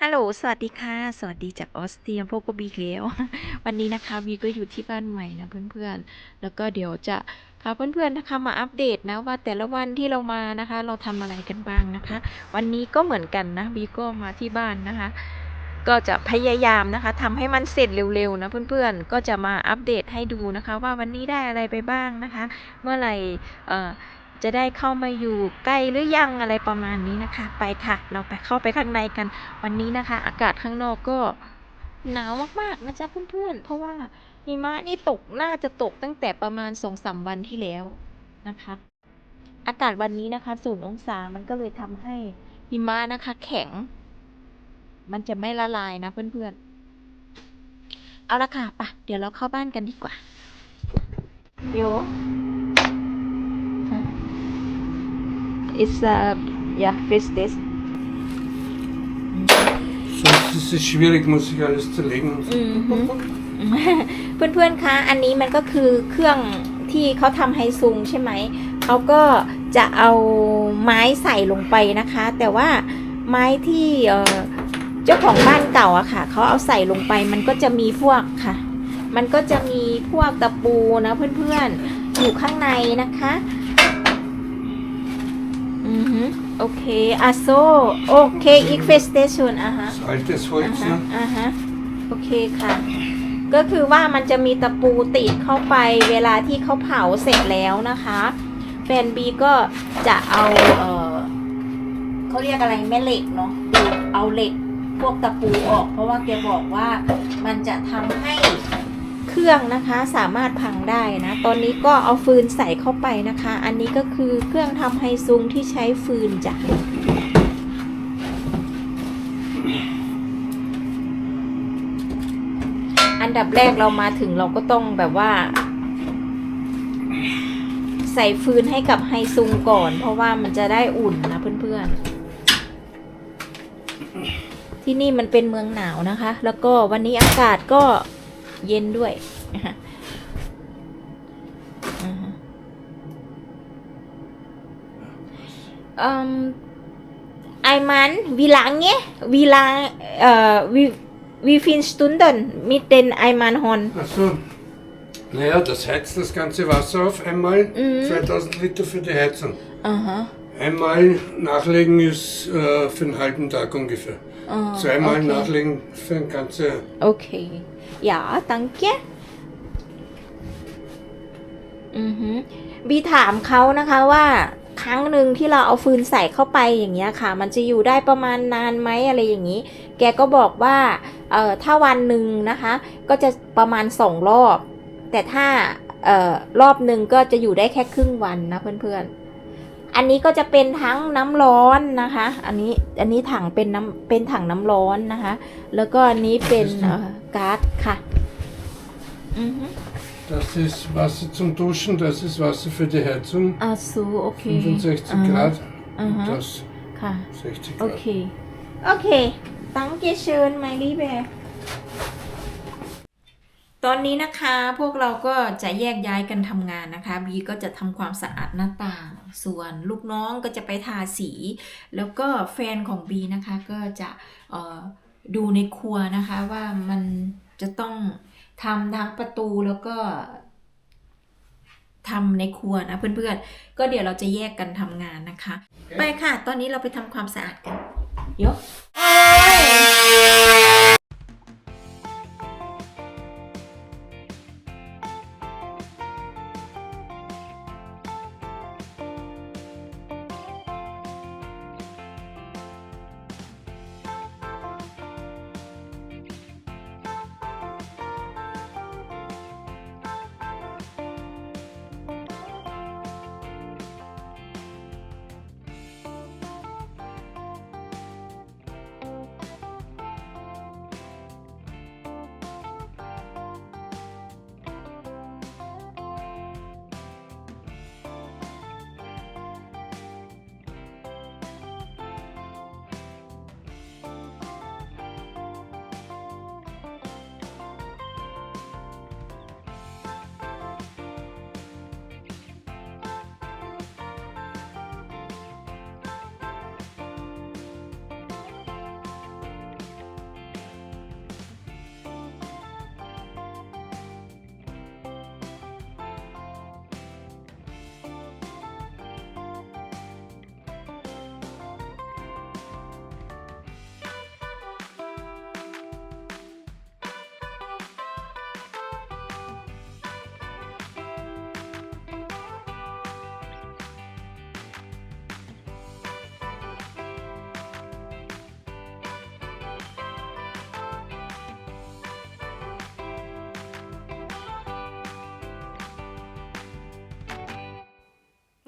ฮัลโหล สวัสดีค่ะ สวัสดีจากออสเตรียพบกับบีอีกแล้ว วันนี้นะคะวีก็อยู่ที่บ้านใหม่นะเพื่อนๆ แล้วก็เดี๋ยวจะพาเพื่อนๆนะคะมาอัปเดตนะว่าแต่ละวันที่เรามานะคะ เราทำอะไรกันบ้างนะคะ วันนี้ก็เหมือนกันนะบีก็มาที่บ้านนะคะ ก็จะพยายามนะคะทำให้มันเสร็จเร็วๆนะเพื่อนๆ ก็จะมาอัปเดตให้ดูนะคะ ว่าวันนี้ได้อะไรไปบ้างนะคะ เมื่อไหร่เอ่อ จะได้เข้ามาอยู่ใกล้หรือยังอะไรประมาณนี้นะคะ ไปค่ะ เราไปเข้าไปข้างในกัน วันนี้นะคะ อากาศข้างนอกก็หนาวมากๆนะจ๊ะเพื่อนๆ เพราะว่าหิมะนี่ตกน่าจะตกตั้งแต่ประมาณสองสามวันที่แล้วนะคะ อากาศวันนี้นะคะศูนย์องศามันก็เลยทำให้หิมะนะคะ แข็ง มันจะไม่ละลายนะเพื่อนๆ เอาละค่ะปะเดี๋ยวเราเข้าบ้านกันดีกว่า เดี๋ยว It's a yeah fish dish Sonst ist es schwierig, muss ich alles zerlegen. อืมฮึเพื่อนๆ คะ อันนี้มันก็คือเครื่องที่เขาทำไฮซุงใช่ไหม เขาก็จะเอาไม้ใส่ลงไปนะคะ แต่ว่าไม้ที่เอ่อเจ้าของบ้านเก่าอะค่ะ เขาเอาใส่ลงไป มันก็จะมีพวกค่ะ มันก็จะมีพวกตะปูนะเพื่อนๆ อยู่ข้างในนะคะ อือฮึโอเคอะโซโอเคอีกเฟสเตชันอะฮะ Das altes อ่า Holz, ฮะ ne? อ่าฮะโอเคค่ะ ก็คือว่ามันจะมีตะปูติดเข้าไปเวลาที่เขาเผาเสร็จแล้วนะคะ แฟนบีก็จะเอาเออเขาเรียกอะไรแม่เหล็กเนาะดูดเอาเหล็กพวกตะปูออก เพราะว่าแกบอกว่ามันจะทำให้เค รื่องนะคะสามารถพังได้นะ ตอนนี้ก็เอาฟืนใส่เข้าไปนะคะ อันนี้ก็คือเครื่องทำไฮซุงที่ใช้ฟืนจ้ะอันดับแรกเรามาถึงเราก็ต้องแบบว่า ใส่ฟืนให้กับไฮซุงก่อน เพราะว่ามันจะได้อุ่นนะเพื่อนๆ ที่นี่มันเป็นเมืองหนาวนะคะ แล้วก็วันนี้อากาศก็ เย็นด้วยนะคะอือฮึอืม Einmal, wie lange, wie lang, äh, wie, wie viele Stunden mit den Einmalhorn? Achso. Naja, das heizt das ganze Wasser auf einmal. Mhm. 2000 Liter für die Heizung. Aha. Einmal nachlegen ist äh, für einen halben Tag ungefähr. Ah, Zweimal okay. nachlegen für ein ganze. โอเค ja danke อือฮึบีถามเขานะคะว่าครั้งหนึ่งที่เราเอาฟืนใส่เข้าไปอย่างเงี้ยค่ะ มันจะอยู่ได้ประมาณนานไหมอะไรอย่างนี้ แกก็บอกว่าเออถ้าวันหนึ่งนะคะ ก็จะประมาณสองรอบ แต่ถ้าเออรอบหนึ่งก็จะอยู่ได้แค่ครึ่งวันนะเพื่อนๆ อันนี้ก็จะเป็นทั้งน้ำร้อนนะคะ อันนี้อันนี้ถังเป็นน้ำเป็นถังน้ำร้อนนะคะ แล้วก็อันนี้เป็นเอ่อก๊าซค่ะอือฮึ Das ist Wasser zum Duschen, das ist Wasser für die Heizung. อ่าซูโอเค65 Grad. อ่า Und ฮะ das ค่ะ 60โอ Grad. เคโอเคตั้งเกเชิญไมลี่แบร์ตอนนี้นะคะพวกเราก็จะแยกย้ายกันทำงานนะคะ บีก็จะทำความสะอาดหน้าต่าง ส่วนลูกน้องก็จะไปทาสี แล้วก็แฟนของบีนะคะก็จะเอ่อดูในครัวนะคะว่ามันจะต้องทำทั้งประตูแล้วก็ทำในครัวนะเพื่อนๆ ก็เดี๋ยวเราจะแยกกันทำงานนะคะไปค่ะ ตอนนี้เราไปทำความสะอาดกัน ยก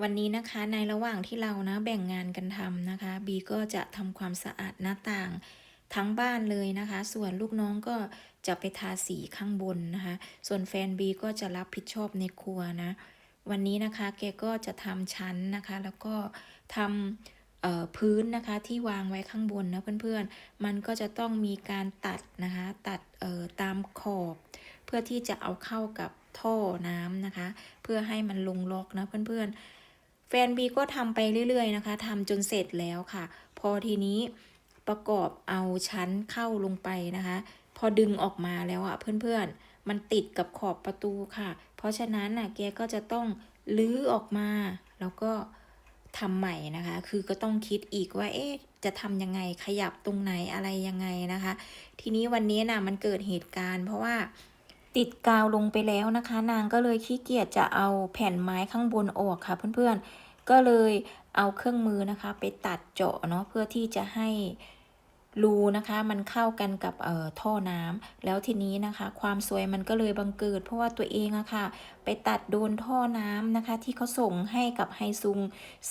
วันนี้นะคะในระหว่างที่เรานะแบ่งงานกันทำนะคะบีก็จะทำความสะอาดหน้าต่างทั้งบ้านเลยนะคะ ส่วนลูกน้องก็จะไปทาสีข้างบนนะคะ ส่วนแฟนบีก็จะรับผิดชอบในครัวนะ วันนี้นะคะแกก็จะทำชั้นนะคะ แล้วก็ทำเอ่อพื้นนะคะที่วางไว้ข้างบนนะเพื่อนๆ มันก็จะต้องมีการตัดนะคะ ตัดเอ่อตามขอบ เพื่อที่จะเอาเข้ากับท่อน้ำนะคะ เพื่อให้มันลงล็อกนะเพื่อนๆ แฟนบีก็ทำไปเรื่อยๆนะคะทำจนเสร็จแล้วค่ะ พอทีนี้ประกอบเอาชั้นเข้าลงไปนะคะ พอดึงออกมาแล้วอะเพื่อนๆ มันติดกับขอบประตูค่ะ เพราะฉะนั้นน่ะแกก็จะต้องลื้อออกมา แล้วก็ทำใหม่นะคะ คือก็ต้องคิดอีกว่าเอ๊ะจะทำยังไงขยับตรงไหนอะไรยังไงนะคะ ทีนี้วันนี้น่ะมันเกิดเหตุการณ์ เพราะว่า ติดกาวลงไปแล้วนะคะ นางก็เลยขี้เกียจจะเอาแผ่นไม้ข้างบนออกค่ะ เพื่อนๆ ก็เลยเอาเครื่องมือนะคะ ไปตัดเจาะเนาะเพื่อที่จะให้รูนะคะ มันเข้ากันกับเอ่อท่อน้ำแล้วทีนี้นะคะ ความสวยมันก็เลยบังเกิด เพราะว่าตัวเองอะค่ะ ไปตัดโดนท่อน้ำนะคะ ที่เขาส่งให้กับไฮซุง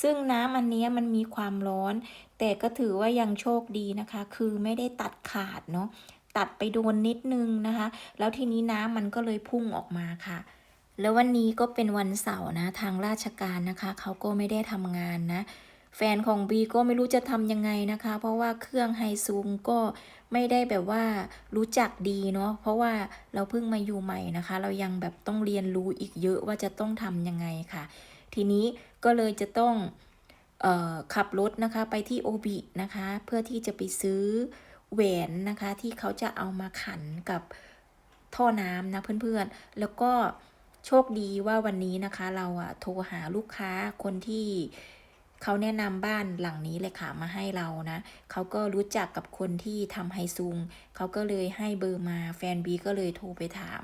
ซึ่งน้ำอันนี้มันมีความร้อน แต่ก็ถือว่ายังโชคดีนะคะ คือไม่ได้ตัดขาดเนาะ ตัดไปโดนนิดนึงนะคะ แล้วทีนี้น้ำมันก็เลยพุ่งออกมาค่ะ แล้ววันนี้ก็เป็นวันเสาร์นะ ทางราชการนะคะเขาก็ไม่ได้ทำงานนะ แฟนของบีก็ไม่รู้จะทำยังไงนะคะ เพราะว่าเครื่องไฮซูงก็ไม่ได้แบบว่ารู้จักดีเนาะเพราะว่าเราเพิ่งมาอยู่ใหม่นะคะ เรายังแบบต้องเรียนรู้อีกเยอะว่าจะต้องทำยังไงค่ะ ทีนี้ก็เลยจะต้องออขับรถนะคะไปที่โอบินะคะ เพื่อที่จะไปซื้อ แหวนนะคะที่เขาจะเอามาขันกับท่อน้ำนะเพื่อนๆ แล้วก็โชคดีว่าวันนี้นะคะ เราอะโทรหาลูกค้าคนที่เขาแนะนำบ้านหลังนี้เลยค่ะมาให้เรานะ เขาก็รู้จักกับคนที่ทำไฮซุง เขาก็เลยให้เบอร์มาแฟนบีก็เลยโทรไปถาม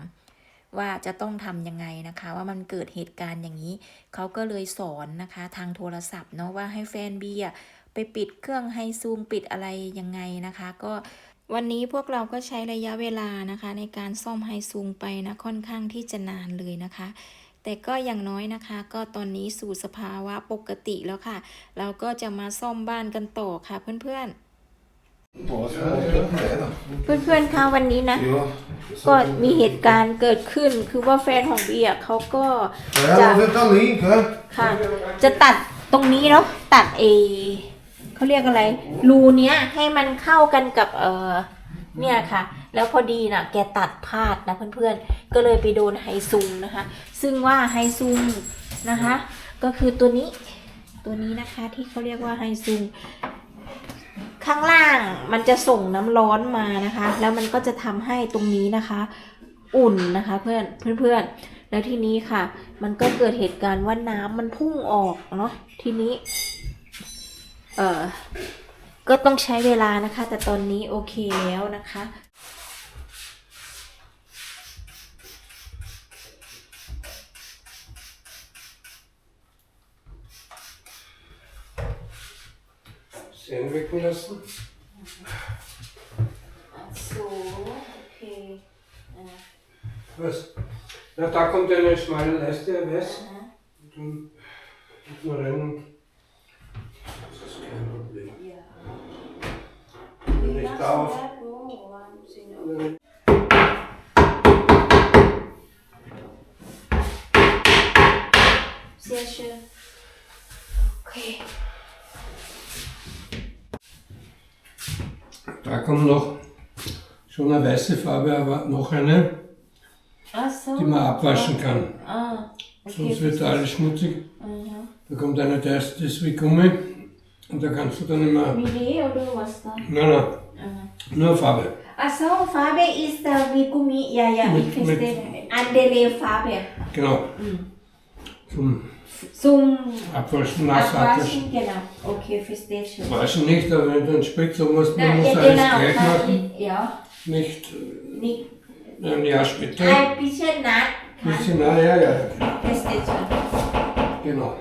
ว่าจะต้องทำยังไงนะคะ ว่ามันเกิดเหตุการณ์อย่างนี้ เขาก็เลยสอนนะคะ ทางโทรศัพท์เนาะว่าให้แฟนบีอะ ไปปิดเครื่องไฮซูมปิดอะไรยังไงนะคะ ก็วันนี้พวกเราก็ใช้ระยะเวลานะคะ ในการซ่อมไฮซูมไปนะค่อนข้างที่จะนานเลยนะคะ แต่ก็อย่างน้อยนะคะ ก็ตอนนี้สู่สภาวะปกติแล้วค่ะ เราก็จะมาซ่อมบ้านกันต่อค่ะเพื่อนๆเพื่อนๆคะวันนี้นะ ก็มีเหตุการณ์เกิดขึ้นคือว่าแฟนของเบียร์เขาก็จะ Ja, dat dan niet, hè? ค่ะจะตัดตรงนี้เนาะตัดเอ เขาเรียกอะไร รูเนี้ยให้มันเข้ากันกับเออเนี่ยค่ะ แล้วพอดีน่ะแกตัดพลาดนะเพื่อนๆ ก็เลยไปโดนไฮซุงนะคะ ซึ่งว่าไฮซุงนะคะ ก็คือตัวนี้ตัวนี้นะคะที่เขาเรียกว่าไฮซุงข้างล่างมันจะส่งน้ำร้อนมานะคะ แล้วมันก็จะทำให้ตรงนี้นะคะ อุ่นนะคะเพื่อนเพื่อนๆแล้วทีนี้ค่ะ มันก็เกิดเหตุการณ์ว่าน้ำมันพุ่งออกเนาะทีนี้ เอ่อก็ต้องใช้เวลานะคะ แต่ตอนนี้โอเคแล้วนะคะ Zähne wecken lassen. so okay Was? Na, da kommt eine schmale Leiste, weiß. Und dann muss man rein. Das Wenn ich da auf. Sehr schön. Okay. Da kommt noch schon eine weiße Farbe, aber noch eine, so. die man abwaschen kann. Ah, Sonst okay. wird da alles schmutzig. Mhm. Da kommt einer, der ist, wie Gummi. Und da kannst du dann immer. Wie oder was da? Nein, nein. Nur Farbe. Ach so, Farbe ist äh, wie Gummi. Ja, ja, ich Mit- mit- verstehe. Andere Farbe. Genau. Mhm. Zum Zum Abwaschen, nass abwaschen. Abwaschen, genau. Okay, verstehe schon. Waschen nicht, aber wenn du einen Spritzer musst, man muss ja, alles genau. gleich machen. ich- Ja, Nicht nicht äh, ein Jahr später. ein bisschen nass. Bisschen, na ja, ja, Verstehe schon. genau.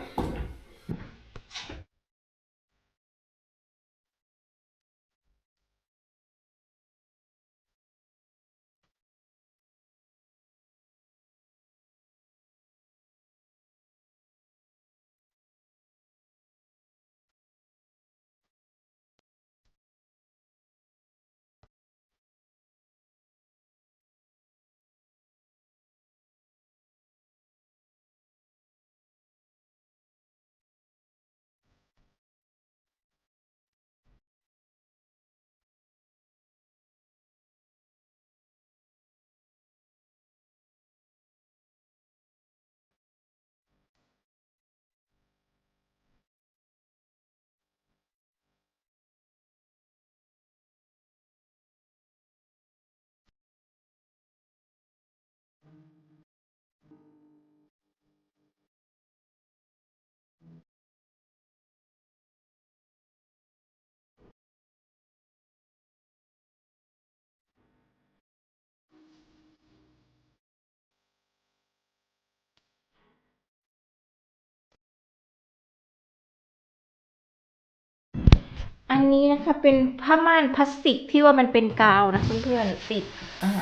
อันนี้นะคะเป็นผ้าม่านพลาสติกที่ว่ามันเป็นกาวนะเพื่อนๆติดอ่า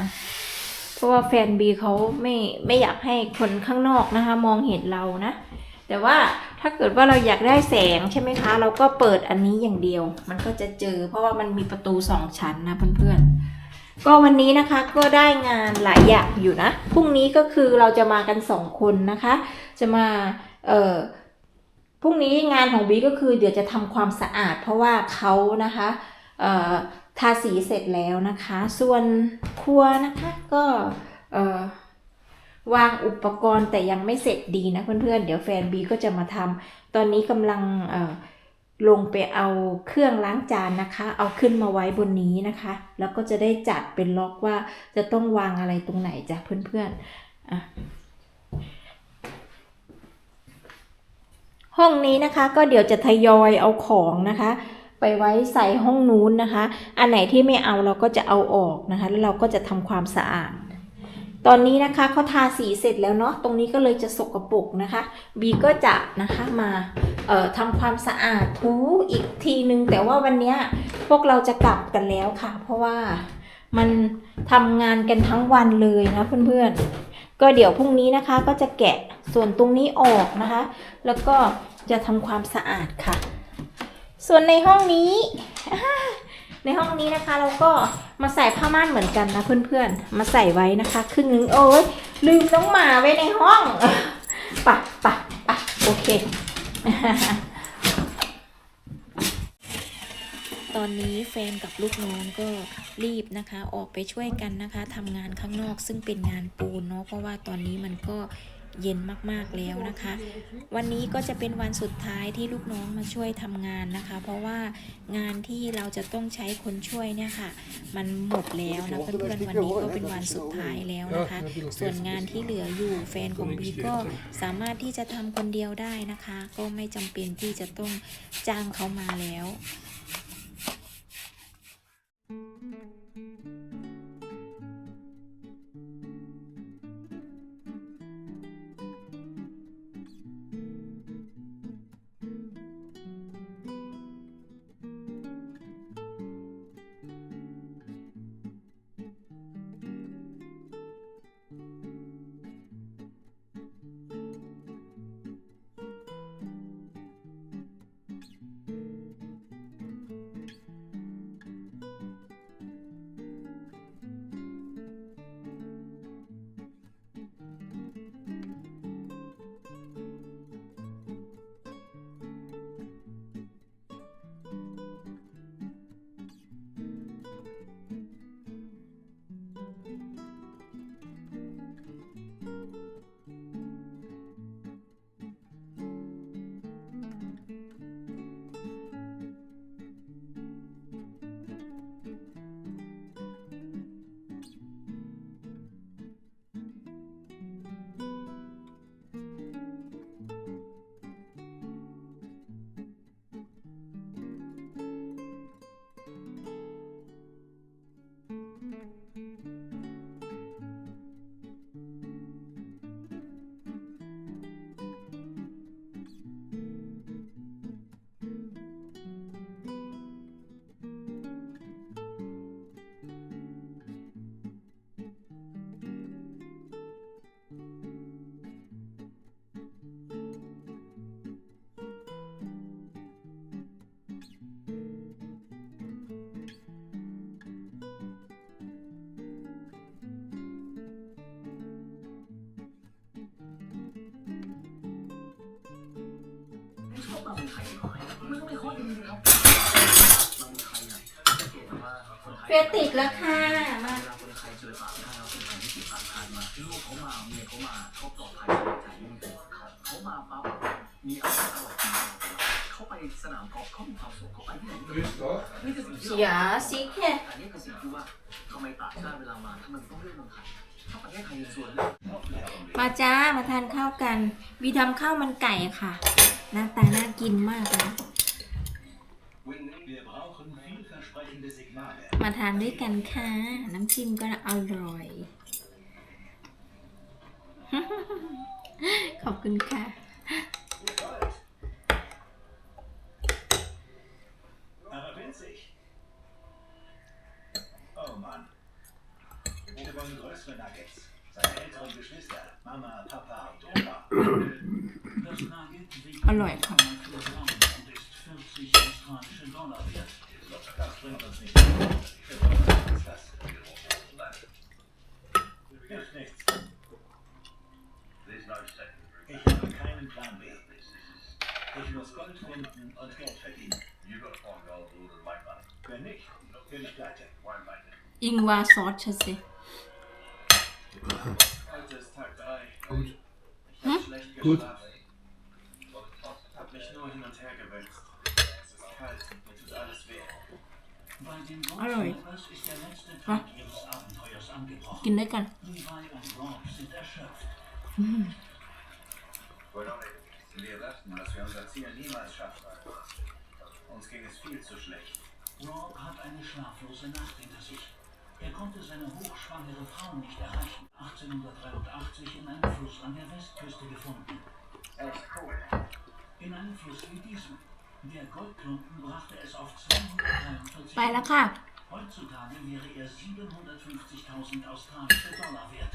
เพราะว่าแฟนบีเขาไม่ไม่อยากให้คนข้างนอกนะคะ มองเห็นเรานะ แต่ว่าถ้าเกิดว่าเราอยากได้แสงใช่ไหมคะ เราก็เปิดอันนี้อย่างเดียว มันก็จะเจอ เพราะว่ามันมีประตูสองชั้นนะเพื่อนๆ ก็วันนี้นะคะก็ได้งานหลายอย่างอยู่นะพรุ่งนี้ก็คือเราจะมากันสองคนนะคะ จะมาเอ่อ พรุ่งนี้งานของบีก็คือเดี๋ยวจะทำความสะอาด เพราะว่าเขานะคะทาสีเสร็จแล้วนะคะ ส่วนครัวนะคะก็วางอุปกรณ์แต่ยังไม่เสร็จดีนะเพื่อนๆ เดี๋ยวแฟนบีก็จะมาทำตอนนี้กำลังลงไปเอาเครื่องล้างจานนะคะ เอาขึ้นมาไว้บนนี้นะคะ แล้วก็จะได้จัดเป็นล็อกว่าจะต้องวางอะไรตรงไหนจ้ะเพื่อนๆอะ ห้องนี้นะคะก็เดี๋ยวจะทยอยเอาของนะคะ ไปไว้ใส่ห้องนู้นนะคะ อันไหนที่ไม่เอาเราก็จะเอาออกนะคะ แล้วเราก็จะทำความสะอาด ตอนนี้นะคะเขาทาสีเสร็จแล้วเนาะตรงนี้ก็เลยจะสกปรกนะคะบีก็จะนะคะมาเอ่อทำความสะอาดทูอีกทีนึง แต่ว่าวันนี้พวกเราจะกลับกันแล้วค่ะ เพราะว่ามันทำงานกันทั้งวันเลยนะเพื่อนๆก็เดี๋ยวพรุ่งนี้นะคะก็จะแกะส่วนตรงนี้ออกนะคะ แล้วก็ จะทำความสะอาดค่ะ ส่วนในห้องนี้ ในห้องนี้นะคะเราก็มาใส่ผ้าม่านเหมือนกันนะเพื่อนๆ มาใส่ไว้นะคะครึ่งนึงโอ้ยลืมน้องหมาไว้ในห้องปะปะปะโอเค ตอนนี้แฟนกับลูกน้องก็รีบนะคะ ออกไปช่วยกันนะคะทำงานข้างนอกซึ่งเป็นงานปูนเนาะเพราะว่าตอนนี้มันก็ เย็นมากๆแล้วนะคะ วันนี้ก็จะเป็นวันสุดท้ายที่ลูกน้องมาช่วยทำงานนะคะ เพราะว่างานที่เราจะต้องใช้คนช่วยเนี่ยค่ะ มันหมดแล้วนะเพื่อนๆวันนี้ก็เป็นวันสุดท้ายแล้วนะคะ ส่วนงานที่เหลืออยู่แฟนของบีก็สามารถที่จะทำคนเดียวได้นะคะ ก็ไม่จำเป็นที่จะต้องจ้างเขามาแล้ว เฟยติดแล้วค่ะมาเขาไปสนามกอล์ฟเขามีความสุขเขาไปที่ไหนก็ได้นี่คือสิ่งที่เสียสิแค่อันนี้คือสิ่งที่ว่าทำไมต่างชาติเวลามาทำไมต้องเลือกเมืองไทยถ้าประเทศไทยมีส่วนเลือก มาจ้ามาทานข้าวกันวีทำข้าวมันไก่ค่ะ หน้าตาน่ากินมากเลยมาทานด้วยกันค่ะ น้ำจิ้มก็อร่อย ขอบคุณค่ะ อร่อยค่ะ1,4 Gramm und ist 40 australische Dollar wert. Das bringt uns nicht weiter. Für uns ist das. Hilft nichts. Ich habe keinen Plan B. Ich muss Gold finden und Geld verdienen. Wenn nicht, bin ich pleite. อิงวาซอสชะสิ Heute ist Tag 3. Gut. Ich habe schlecht Gut. geschlafen. nur hin und her gewälzt. Es ist kalt, mir tut alles weh. Bei dem Wurzelwasch ist der letzte Tag ihres Abenteuers angebrochen. Geleckert. Levi und Rob sind erschöpft. Hm. Wir dachten, dass wir unser Ziel niemals schaffen. Uns ging es viel zu schlecht. Rob hat eine schlaflose Nacht hinter sich. Er konnte seine hochschwangere Frau nicht erreichen. 1883 in einem Fluss an der Westküste gefunden. Echt cool. In einem Fluss wie diesem. Der Goldklumpen brachte es auf 243. Heutzutage wäre er 750.000 australische Dollar wert.